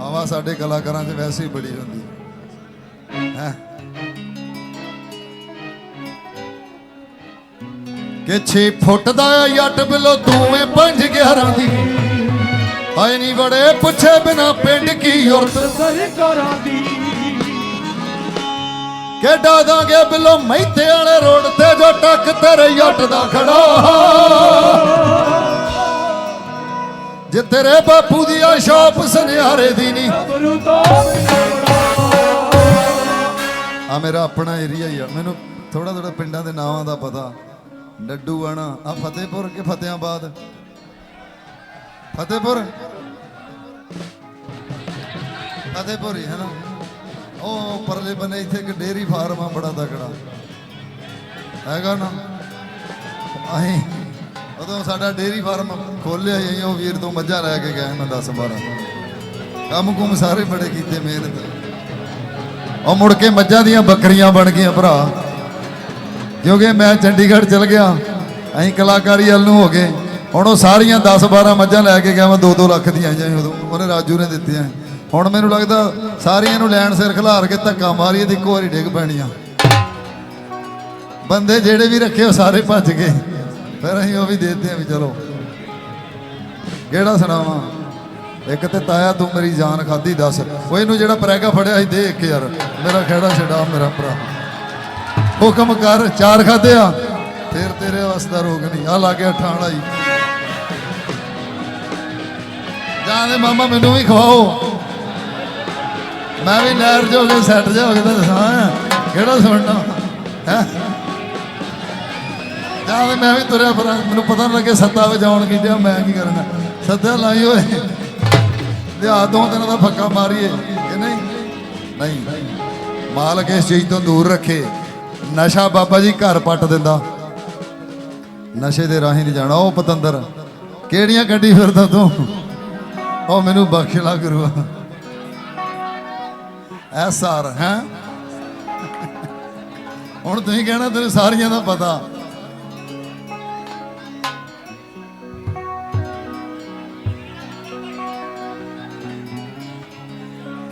ਹਵਾ ਸਾਡੇ ਕਲਾਕਾਰਾਂ 'ਚ ਵੈਸੇ ਹੀ ਬੜੀ ਹੁੰਦੀ। ਹੈ? ਕਿ 6 ਫੁੱਟ ਦਾ ਯੱਟ ਬਿਲੋ ਤੂੰ 5 11 ਦੀ। ਹਾਏ ਨਹੀਂ ਬੜੇ ਪੁੱਛੇ ਬਿਨਾ ਪਿੰਡ ਕੀ ਔਰਤ ਸਰਕਾਰਾਂ ਦੀ ਕਿੱਡਾ ਦਾਂਗੇ ਬਿਲੋ ਮਹਿਤੇ ਵਾਲੇ ਰੋਡ ਤੇ ਜੋ ਟੱਕ ਤੇਰੇ ਯੱਟ ਦਾ ਖੜਾ। ਜੇ ਤੇਰੇ ਬਾਪੂ ਦੀ ਆ ਸ਼ਾਪ ਸੁਨਿਆਰੇ ਦੀ ਨਹੀਂ ਆ ਮੇਰਾ ਆਪਣਾ ਏਰੀਆ ਹੀ ਆ। ਮੈਨੂੰ ਥੋੜਾ ਥੋੜਾ ਪਿੰਡਾਂ ਦੇ ਨਾਵਾਂ ਦਾ ਪਤਾ। ਡੱਡੂ ਆਣਾ। ਆ ਫਤਿਹਪੁਰ ਕਿ ਫਤਿਆਬਾਦ ਫਤਿਹਪੁਰ? ਫਤਿਹਪੁਰ ਹੀ, ਹੈ ਨਾ? ਉਹ ਪਰਲੇ ਬੰਨੇ ਇੱਥੇ ਇੱਕ ਡੇਰੀ ਫਾਰਮ ਆ, ਬੜਾ ਤਕੜਾ। ਹੈਗਾ ਨਾ? ਅਸੀਂ ਉਦੋਂ ਸਾਡਾ ਡੇਰੀ ਫਾਰਮ ਖੋਲਿਆ ਸੀ, ਉਹ ਵੀਰ ਤੋਂ ਮੱਝਾਂ ਲੈ ਕੇ ਗਏ ਮੈਂ 10 12 ਕੰਮ ਕੁਮ ਸਾਰੇ ਬੜੇ ਕੀਤੇ ਮਿਹਨਤ ਉਹ ਮੁੜ ਕੇ ਮੱਝਾਂ ਦੀਆਂ ਬੱਕਰੀਆਂ ਬਣ ਗਈਆਂ ਭਰਾ। ਕਿਉਂਕਿ ਮੈਂ ਚੰਡੀਗੜ੍ਹ ਚਲ ਗਿਆ, ਅਸੀਂ ਕਲਾਕਾਰੀ ਵੱਲ ਨੂੰ ਹੋ ਗਏ। ਹੁਣ ਉਹ ਸਾਰੀਆਂ 10 12 ਮੱਝਾਂ ਲੈ ਕੇ ਗਿਆ, ਮੈਂ 2-2 ਲੱਖ ਦੀਆਂ ਆਈਆਂ ਉਦੋਂ। ਉਹਨੇ ਰਾਜੂ ਨੇ ਦਿੱਤੀਆਂ। ਹੁਣ ਮੈਨੂੰ ਲੱਗਦਾ ਸਾਰੀਆਂ ਨੂੰ ਲੈਣ ਸਿਰ ਖਿਲਾਰ ਕੇ ਧੱਕਾ ਮਾਰੀਏ ਤੇ ਇੱਕੋ ਵਾਰੀ ਡਿੱਗ ਪੈਣੀਆਂ। ਬੰਦੇ ਜਿਹੜੇ ਵੀ ਰੱਖੇ ਉਹ ਸਾਰੇ ਭੱਜ ਗਏ। ਫਿਰ ਅਸੀਂ ਉਹ ਵੀ ਦੇ ਦਿੱਤੇ ਆ ਵੀ ਚਲੋ। ਕਿਹੜਾ ਸੁਣਾਵਾਂ? ਇੱਕ ਤੇ ਤਾਇਆ ਤੂੰ ਮੇਰੀ ਜਾਨ ਖਾਦੀ ਦੱਸ। ਉਹ ਇਹਨੂੰ ਜਿਹੜਾ ਪ੍ਰੈਗਾ ਫੜਿਆ ਸੀ ਦੇ ਇੱਕ ਯਾਰ, ਮੇਰਾ ਖੇੜਾ ਛਡਾ, ਮੇਰਾ ਭਰਾ। ਹੁਕਮ ਕਰ, ਚਾਰ ਖਾਦੇ ਆ। ਫਿਰ ਤੇਰੇ ਵਸ ਦਾ ਰੋਗ ਨਹੀਂ। ਆ ਗਿਆ ਠਾਣ ਆਈ। ਜਾਨੇ ਮਾਮਾ ਮੈਨੂੰ ਵੀ ਖਵਾਓ। ਮੈਂ ਵੀ ਨਹਿਰ ਜੋ ਕੇ ਸੈੱਟ ਜਾ ਹੋ ਕੇ ਤਾਂ ਦੱਸਾਂ ਕਿਹੜਾ ਸੁਣਨਾ? ਹੈ? ਜਾਨੇ ਮੈਂ ਵੀ ਤੁਰਿਆ ਫਿਰ। ਮੈਨੂੰ ਪਤਾ ਨਾ ਲੱਗੇ ਸੱਤਾ ਵਜਾਉਣ ਕੀ ਮੈਂ ਕੀ ਕਰਨਾ। ਸੱਤਾ ਲਾਈ ਹੋਏ ਲਿਆ, ਦੋ ਦਿਨਾਂ ਦਾ ਫੱਕਾ ਮਾਰੀਏ। ਕਿ ਨਹੀਂ? ਨਹੀਂ। ਮਾਲਕ ਇਸ ਚੀਜ਼ ਤੋਂ ਦੂਰ ਰੱਖੇ। ਨਸ਼ਾ ਬਾਬਾ ਜੀ ਘਰ ਪੱਟ ਦਿੰਦਾ। ਨਸ਼ੇ ਦੇ ਰਾਹੀਂ ਨਹੀਂ ਜਾਣਾ। ਉਹ ਪਤੰਦਰ, ਕਿਹੜੀਆਂ ਗੱਡੀ ਫਿਰਦਾ ਤੂੰ? ਉਹ ਮੈਨੂੰ ਬਖਸ਼ ਲਾ ਗੁਰੂ ਐਸਾਰ ਹੈ? ਹੁਣ ਤੁਸੀਂ ਕਹਿਣਾ, ਤੈਨੂੰ ਸਾਰੀਆਂ ਦਾ ਪਤਾ।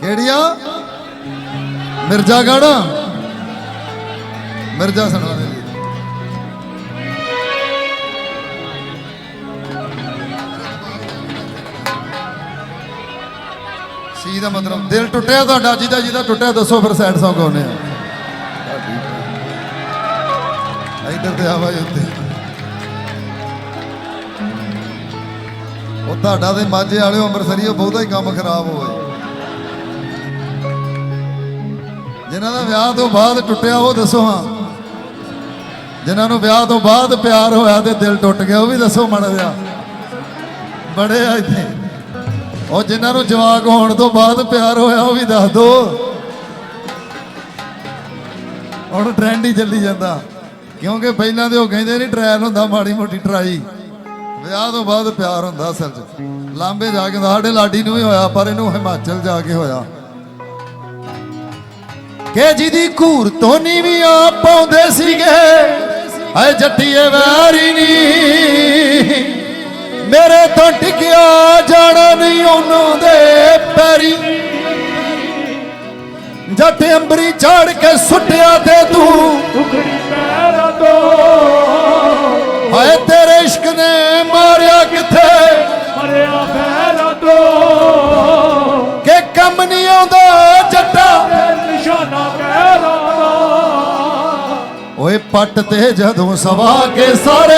ਕਿਹੜੀਆਂ? ਮਿਰਜ਼ਾਗੜ੍ਹ। ਮਿਰਜ਼ਾ ਸੁਣਾ ਦੇ ਸੀ ਦਾ ਮਤਲਬ, ਦਿਲ ਟੁੱਟਿਆ ਤੁਹਾਡਾ, ਜਿਹਦਾ ਜਿਹਦਾ ਟੁੱਟਿਆ, ਦੱਸੋ ਫਿਰ ਸੈਡ ਸੌਂਗ ਗਾਉਨੇ ਆ ਇੱਧਰ ਤੇ ਆਵਾਜ਼ ਉੱਤੇ। ਉਹ ਤੁਹਾਡਾ ਤੇ ਮਾਝੇ ਵਾਲਿਓ ਅੰਮ੍ਰਿਤਸਰੀਓ ਬਹੁਤਾ ਹੀ ਕੰਮ ਖਰਾਬ ਹੋਏ ਜਿਨ੍ਹਾਂ ਦਾ ਵਿਆਹ ਤੋਂ ਬਾਅਦ ਟੁੱਟਿਆ ਉਹ ਦੱਸੋ ਹਾਂ। ਜਿਨ੍ਹਾਂ ਨੂੰ ਵਿਆਹ ਤੋਂ ਬਾਅਦ ਪਿਆਰ ਹੋਇਆ ਤੇ ਦਿਲ ਟੁੱਟ ਗਿਆ, ਉਹ ਵੀ ਦੱਸੋ ਮਾੜਾ ਜਿਹਾ। ਬੜੇ ਆ ਇੱਥੇ। ਉਹ ਜਿਨ੍ਹਾਂ ਨੂੰ ਜਵਾਕ ਹੋਣ ਤੋਂ ਬਾਅਦ ਪਿਆਰ ਹੋਇਆ, ਉਹ ਵੀ ਦੱਸ ਦੋ। ਹੁਣ ਟ੍ਰੈਂਡ ਹੀ ਚੱਲੀ ਜਾਂਦਾ। ਕਿਉਂਕਿ ਪਹਿਲਾਂ ਤੇ ਉਹ ਕਹਿੰਦੇ ਨਹੀਂ ਟ੍ਰਾਇਲ ਹੁੰਦਾ, ਮਾੜੀ ਮੋਟੀ ਟਰਾਈ ਵਿਆਹ ਤੋਂ ਬਾਅਦ ਪਿਆਰ ਹੁੰਦਾ ਅਸਲ 'ਚ। ਲਾਂਬੇ ਜਾ ਕੇ ਸਾਡੇ ਲਾਡੀ ਨੂੰ ਵੀ ਹੋਇਆ, ਪਰ ਇਹਨੂੰ ਹਿਮਾਚਲ ਜਾ ਕੇ ਹੋਇਆ। ਕਿ ਜਿਹਦੀ ਘੂਰ ਤੋਂ ਨੀਵੀਆਂ ਪਾਉਂਦੇ ਸੀਗੇ। ਐ ਜੱਟੀਏ ਵੈਰੀ ਨਹੀਂ। ਮੇਰੇ ਤੋਂ ਟਿਕਿਆ ਜਾਣਾ ਨਹੀਂ ਉਹਨਾਂ ਦੇ ਪੈਰੀ। ਜੱਟ ਅੰਬਰੀ ਝਾੜ ਕੇ ਸੁੱਟਿਆ ਤੇ ਤੂੰ। ਉਖੜੀ ਪੈਰਾਂ ਤੋਂ ਹਾਏ ਤੇਰੇ ਇਸ਼ਕ ਨੇ ਮਾਰਿਆ ਕਿੱਥੇ? ਮਰਿਆ ਪੈਰਾਂ ਤੋਂ ਕਿ ਕੰਮ ਨਹੀਂ ਆਉਂਦਾ ਜੱਟਾ। ਓਏ ਪੱਟ ਤੇ ਜਦੋਂ ਸਵਾ ਕੇ ਸਾਰੇ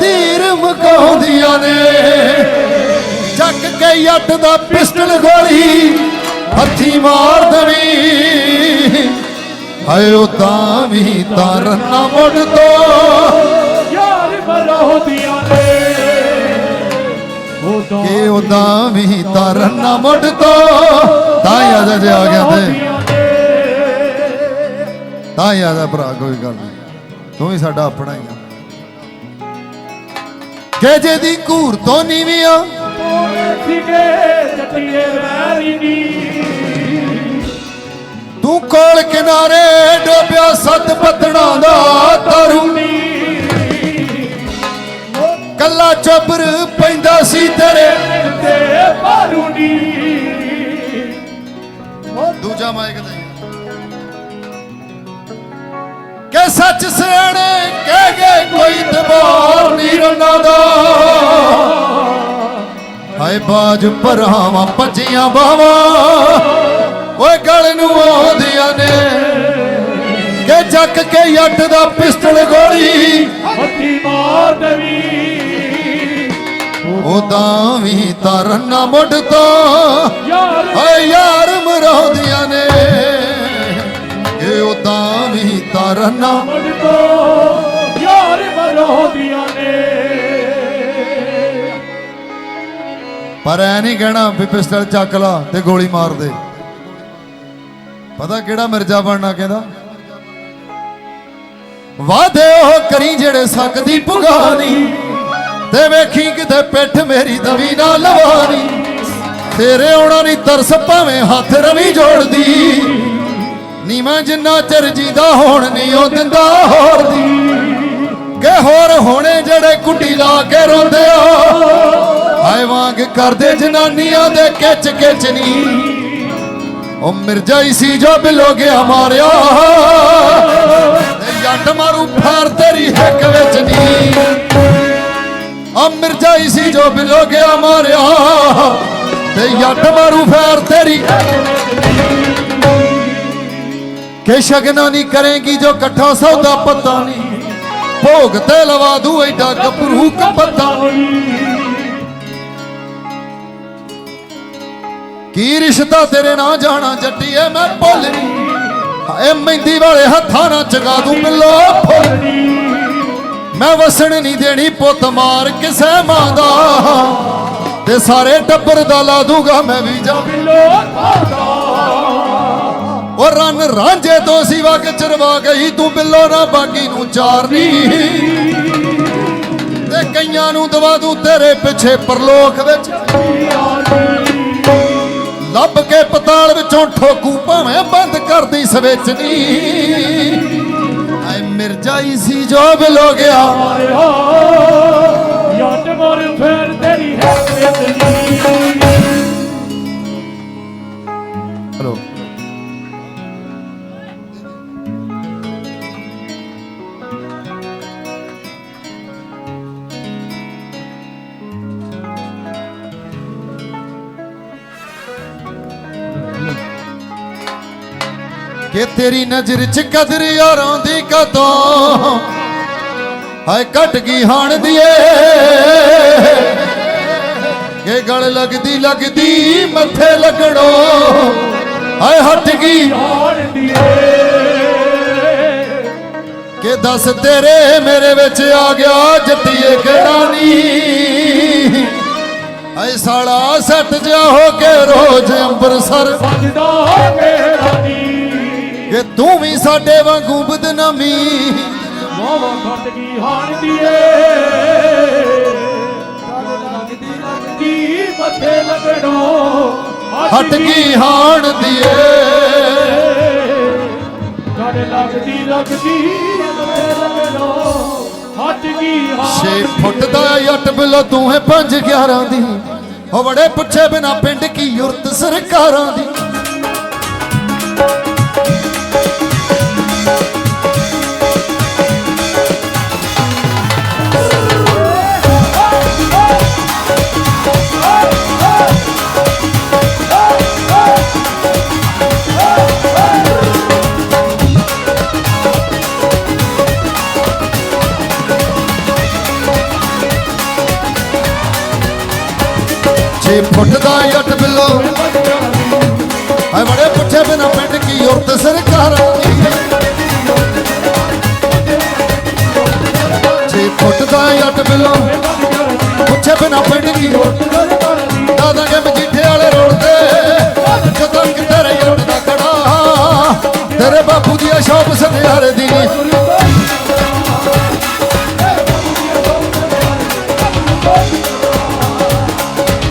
ਤੀਰ ਮਕਾਉਂਦੀਆਂ ਨੇ। ਚੱਕ ਕੇ ਯੱਟ ਦਾ ਪਿਸਟਲ ਗੋਲੀ ਹੱਥੀ ਮਾਰ ਦਵੀ। ਹਾਏ ਉਹ ਤਾਂ ਵੀ ਤਰ ਨਾ ਮੁੜ ਤੋਂ ਯਾਰ ਮਰੋਦੀਆਂ ਨੇ। ਉਹ ਤਾਂ ਵੀ ਤਰ ਨਾ ਮੁੜ ਤੋਂ ਤਾਂ ਜੇ ਆ ਗਿਆ ਤੇ। ਤਾਂ ਯਾਦ ਆ ਭਰਾ, ਕੋਈ ਗੱਲ ਨਹੀਂ। ਤੂੰ ਵੀ ਸਾਡਾ ਆਪਣਾ ਹੀ ਆ। ਕਿ ਜੇ ਦੀ ਘੂਰ ਤੋਂ ਵੀ ਆ। ਤੂੰ ਕੋਲ ਕਿਨਾਰੇ ਡੋਬਿਆ ਸੱਤ ਪਤਣਾ ਦਾ ਤਰੂ। ਕੱਲਾ ਚੋਬਰ ਪੈਂਦਾ ਸੀ ਤੇਰੇ। ਤੇ ਪਾਰੂ ਨੀ ਦੂਜਾ ਮਾਇਕ ਸੱਚ ਸਿਆਣੇ ਕਹਿ ਗਏ ਕੋਈ ਦਬਾਅ ਨਹੀਂ ਰੰਨਾਂ ਦਾ। ਹਾਏ ਬਾਜ ਭਰਾਵਾਂ ਭੱਜੀਆਂ ਬਾਵਾਂ ਓਏ ਗਲ ਨੂੰ ਆਉਂਦੀਆਂ ਨੇ। ਕਿ ਚੱਕ ਕੇ ਜੱਟ ਦਾ ਪਿਸਟਲ ਗੋਲੀ ਹੱਥੀ ਮਾਰ ਦੇਵੀ। ਉਦਾਂ ਵੀ ਤਾਂ ਰੰਨਾ ਮੁੱਢ ਤੋਂ ਯਾਰ। ਹਾਏ ਯਾਰ ਮਰਾਉਂਦੀਆਂ ਨੇ। ਇਹ ਉਦਾਂ ਵੀ ਤਾਂ ਰੰਨਾ ਮੜ ਤੋਂ ਯਾਰ ਮਰੋਦੀਆਂ ਨੇ। ਪਰ ਐ ਨਹੀਂ ਕਹਿਣਾ ਵੀ ਪਿਸਟਲ ਚੱਕ ਲਾ ਤੇ ਗੋਲੀ ਮਾਰ ਦੇ। ਪਤਾ ਕਿਹੜਾ ਮਿਰਜ਼ਾ ਬਣਨਾ ਕਹਿੰਦਾ? ਵਾਦੇ ਉਹ ਕਰੀ ਜਿਹੜੇ ਸਕਦੀ ਪੁਗਾਨੀ ਤੇ ਵੇਖੀ ਕਿਤੇ ਪਿੱਠ ਮੇਰੀ ਦਵੀ ਨਾ ਲਵਾਨੀ। ਤੇਰੇ ਆਉਣਾ ਨਹੀਂ ਤਰਸ ਭਾਵੇਂ ਹੱਥ ਰਵੀ ਜੋੜਦੀ। ਨੀ ਜਿੰਨਾ ਚਿਰ ਜੀਦਾ ਹੋਣ ਨਹੀਂ ਉਹ ਦਿੰਦਾ ਹੋਰ ਦੀ। ਕਿ ਹੋਰ ਹੋਣੇ ਜਿਹੜੇ ਕੁੱਟੀ ਲਾ ਕੇ ਰੋਂਦੇ ਆ। ਹਾਏ ਵਾਂਗ ਕਰਦੇ ਜਨਾਨੀਆਂ ਦੇ ਕਿਚ ਕਿਚ ਨਹੀਂ ਉਹ ਮਿਰਜਾਈ ਸੀ ਜੋ ਬਿਲੋ ਗਿਆ ਮਾਰਿਆ। ਤੇ ਜੱਟ ਮਾਰੂ ਫਾਰ ਤੇਰੀ ਹਿੱਕ ਵਿੱਚ ਨਹੀਂ ਆ ਮਿਰਜਾਈ ਸੀ ਜੋ ਬਿਲੋ ਗਿਆ ਮਾਰਿਆ। ਤੇ ਜੱਟ ਮਾਰੂ ਫਾਰ ਤੇਰੀ ਕਿ ਸ਼ਗਨਾ ਨਹੀਂ ਕਰੇਗੀ ਜੋ ਇਕੱਠਾ ਸੌਦਾ, ਪਤਾ ਨਹੀਂ। ਭੋਗ ਤੇ ਲਵਾ ਦੂ ਐਡਾ ਗੱਭਰੂ ਕਪਤਾ ਕੀ ਰਿਸ਼ਤਾ ਤੇਰੇ ਨਾਲ ਜਾਣਾ ਜੱਟੀਏ ਮੈਂ ਭੁੱਲ ਹਾਏ, ਮਹਿੰਦੀ ਵਾਲੇ ਹੱਥਾਂ ਨਾਲ ਚਗਾ ਦੂੰ ਮਿਲੋ ਫੁੱਲ ਮੈਂ ਵਸਣ ਨਹੀਂ ਦੇਣੀ ਪੁੱਤ ਮਾਰ ਕਿਸੇ ਮਾਂ ਦਾ। ਤੇ ਸਾਰੇ ਟੱਬਰ ਦਾ ਲਾ ਦੂਗਾ ਮੈਂ ਵੀ ਜਾ ਬਿੱਲੋ ਖਾਦਾ ਉਹ ਰਨ ਰਾਂਝੇ ਤੋਂ ਸਿਵਾ ਕੇ ਚਰਵਾ ਗਈ, ਤੂੰ ਬਿੱਲੋ ਨਾ ਬਾਕੀ ਨੂੰ ਚਾਰਨੀ। ਤੇ ਕਈਆਂ ਨੂੰ ਦਵਾ ਦੂੰ ਤੇਰੇ ਪਿੱਛੇ ਪਰਲੋਕ ਵਿੱਚ। ਲੱਭ ਕੇ ਪਤਾਲ ਵਿੱਚੋਂ ਠੋਕੂ, ਭਾਵੇਂ ਬੰਦ ਕਰਦੀ ਸਵੇਚਨੀ। ਐ ਮਿਰਜਾਈ ਸੀ ਜੋ ਬਿਲੋ ਗਿਆ। ਆਇਆ ਮਰ ਫੇਰ ਤੇਰੀ ਹੈ ਇਤਨੀ ਕਿ ਤੇਰੀ ਨਜ਼ਰ ਚ ਕਦਰ ਯਾਰਾਂ ਦੀ ਕਦੋਂ? ਹਾਏ ਕੱਟ ਗਈ ਹਾਣ ਦੀਏ। ਕਿ ਗਲ ਲੱਗਦੀ ਲੱਗਦੀ ਮੱਥੇ ਲੱਗਣੋ। ਹਾਏ, ਹਟ ਗਈ। ਯਾਰ ਦੀਏ ਕਿ ਦੱਸ ਤੇਰੇ ਮੇਰੇ ਵਿੱਚ ਆ ਗਿਆ ਜੱਟੀਏ ਕਿਹੜਾ ਨੀ? ਹਾਏ, ਸਾਲਾ ਸੱਟ ਜਾ ਹੋ ਕੇ ਰੋਜ਼ ਅੰਬਰਸਰ। ਸਜਦਾ ਮੇਰਾ ਨੀ ਤੂੰ ਵੀ ਸਾਡੇ ਵਾਂਗੂ ਬਦਨਾਮੀ। ਵਾਵਾ ਘਟ ਗਈ ਲੱਗਦੀ ਲੱਗਦੀ ਮੱਥੇ ਲੱਗਣੋ ਹਟ ਗਈ? ਹਾਣ ਦੀਏ ਗੜ ਲੱਗਦੀ ਲੱਗਦੀ ਮੱਥੇ ਲੱਗਣੋ ਹਟ ਗਈ ਹਾਣ ਛੇ ਫੁੱਟ ਦਾ ਜੱਟ ਬਿਲੋ ਤੂੰ ਹੈ 5 11 ਦੀ। ਉਹ ਬੜੇ ਪੁੱਛੇ ਬਿਨਾ ਪਿੰਡ ਕੀ ਯੁਰਤ ਸਰਕਾਰਾਂ ਦੀ। ਜੇ ਫੁੱਟ ਦਾ ਜੱਟ ਬਿਲੋ ਬੜੇ ਪੁੱਛੇ ਬਿਨਾ ਪਿੰਡ ਕੀ ਯੁਰਤ ਸਰਕਾਰਾਂ ਦੀ? ਛੇ ਫੁੱਟ ਦਾ ਪੁੱਛੇ ਬਿਨਾ ਪਿੰਡ ਕੀ ਯੁਰਤ ਮਜੀਠੇ ਵਾਲੇ ਰੋਡ ਤੇ। ਜਦੋਂ ਕਿ ਤੇਰੇ ਜੱਟ ਦਾ ਕੜਾ ਤੇਰੇ ਬਾਪੂ ਦੀ ਸ਼ੌਪ ਸਨਿਆਰੇ ਦੀ।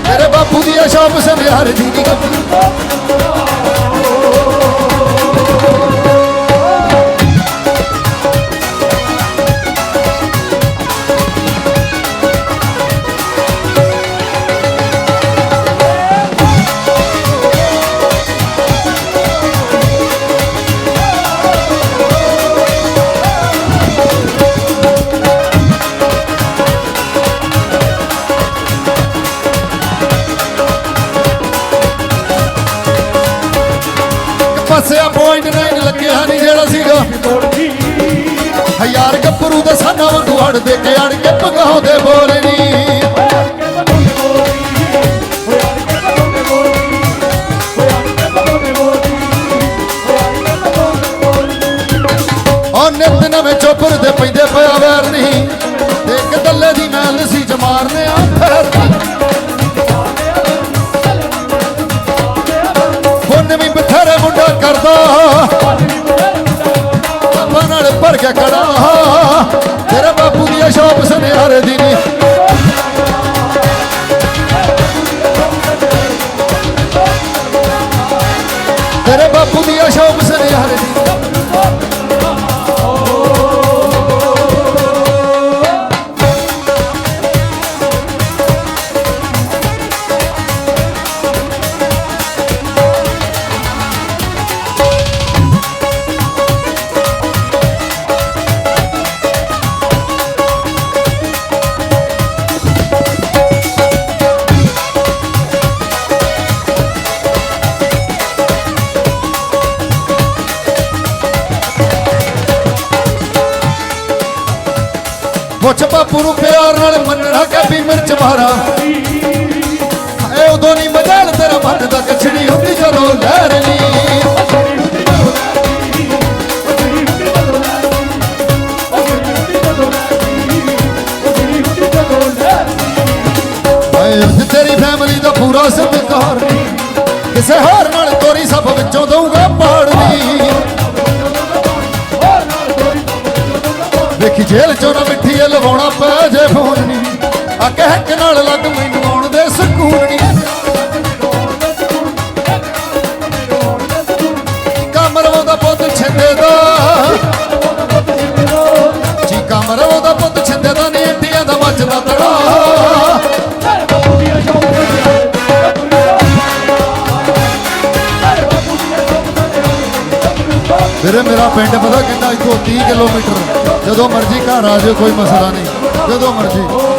ਤੇਰੇ ਬਾਪੂ ਦੀ ਸ਼ੌਪ ਸਨਿਆਰੇ ਦੀ। 99 ਲੱਗਿਆ ਨਹੀਂ ਜਿਹੜਾ ਸੀਗਾ। ਯਾਰ ਗੱਪਰੂ ਦਾ ਸਾਡਾ ਵਾਂਗੂ ਹੜ ਦੇ ਕੇ ਅੜ ਕੇ ਪਗਾਉਂਦੇ ਬੋਲਣੀ ਉਹ ਨਿਤ ਨਵੇਂ ਚੋਪਰ ਦੇ ਪੈਂਦੇ ਵੇਖੀ ਜੇਲ੍ਹ ਮੇਰਾ ਪਿੰਡ ਪਤਾ ਕਿੰਨਾ ਇੱਥੋਂ 30 ਕਿਲੋਮੀਟਰ। ਜਦੋਂ ਮਰਜ਼ੀ ਘਰ ਆ ਜਾਓ ਕੋਈ ਮਸਲਾ ਨਹੀਂ। ਜਦੋਂ ਮਰਜ਼ੀ।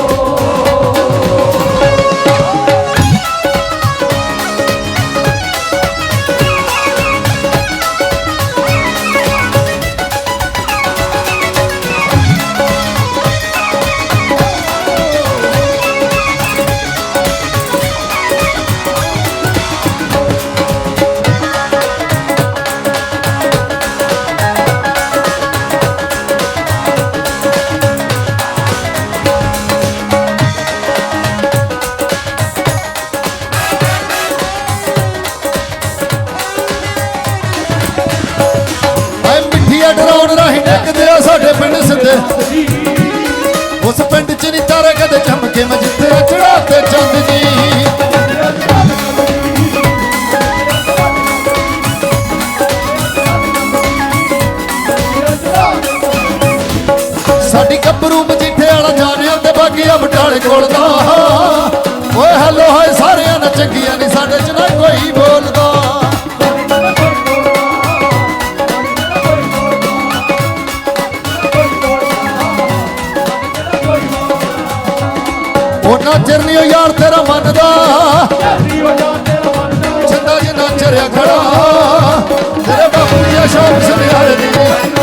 ਉਸ ਪਿੰਡ ਚ ਨਹੀਂ ਤਾਰੇ ਕਦੇ ਚਮਕੇ ਮੈਂ ਜਿੱਥੇ ਚੜਾ ਤੇ ਚੰਦ ਸਾਡੀ ਗੱਭਰੂ ਮਜੀਠੇ ਵਾਲਾ ਜਾਣਿਆ ਤੇ ਬਾਗੀਆ ਬਟਾਲੇ ਕੋਲ ਦਾ ਓਏ ਹਲੋ ਹਾਏ, ਸਾਰਿਆਂ ਨਾਲ ਚੰਗੀਆਂ ਨਹੀਂ ਸਾਡੇ ਚ ਨਾ ਕੋਈ ਬੋਲਦਾ ਚਿਰ ਨਹੀਂ ਉਹ ਯਾਰ ਤੇਰਾ ਮੰਨਦਾ ਛੰਦਾ ਜਿੰਦਾ ਚਰਿਆ ਖੜਾ। ਤੇਰੇ ਬਾਪੂ ਦੀ ਸ਼ੌਕ ਸੁਨਿਆਰੇ ਦੀ।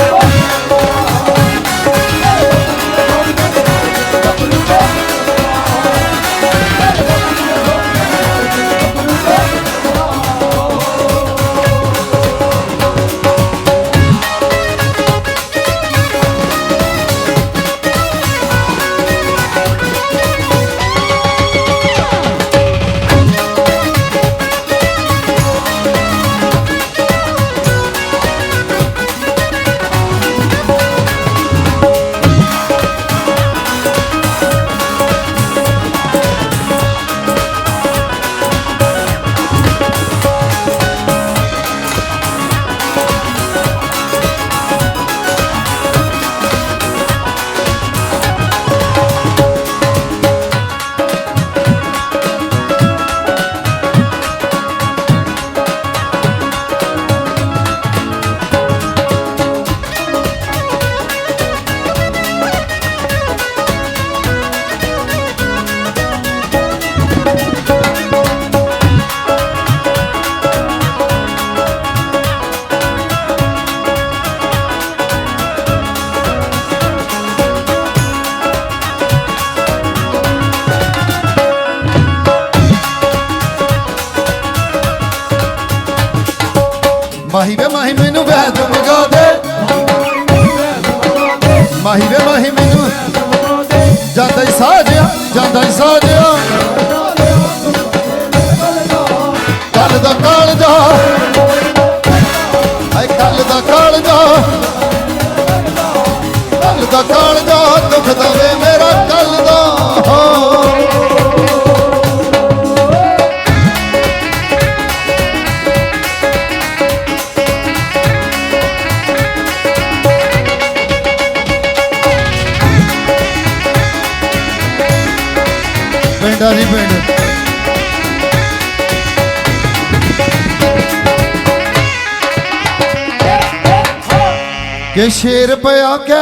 ਮਾਹੀ ਵੇ, ਮਾਹੀ ਮੈਨੂੰ ਵੈਦ ਮਗਾ ਦੇ। ਮਾਹੀ ਵੇ, ਮਾਹੀ ਮੈਨੂੰ ਜਾਂਦਾ ਹੀ ਸਾਜਿਆ, ਜਾਂਦਾ ਹੀ ਸਾਜਿਆ। ਕੱਲ ਦਾ ਕਾਲ ਜਾ ਆਏ ਕੱਲ ਦਾ ਕਾਲ ਜਾ। ਕੱਲ ਦਾ ਕਾਲ ਜਾ, ਦੁੱਖ ਦਵੇ ਮੇਰੇ ਪਿੰਡ ਆ ਪਿੰਡ। ਕਿ ਸ਼ੇਰ ਪਿਆ ਕਿ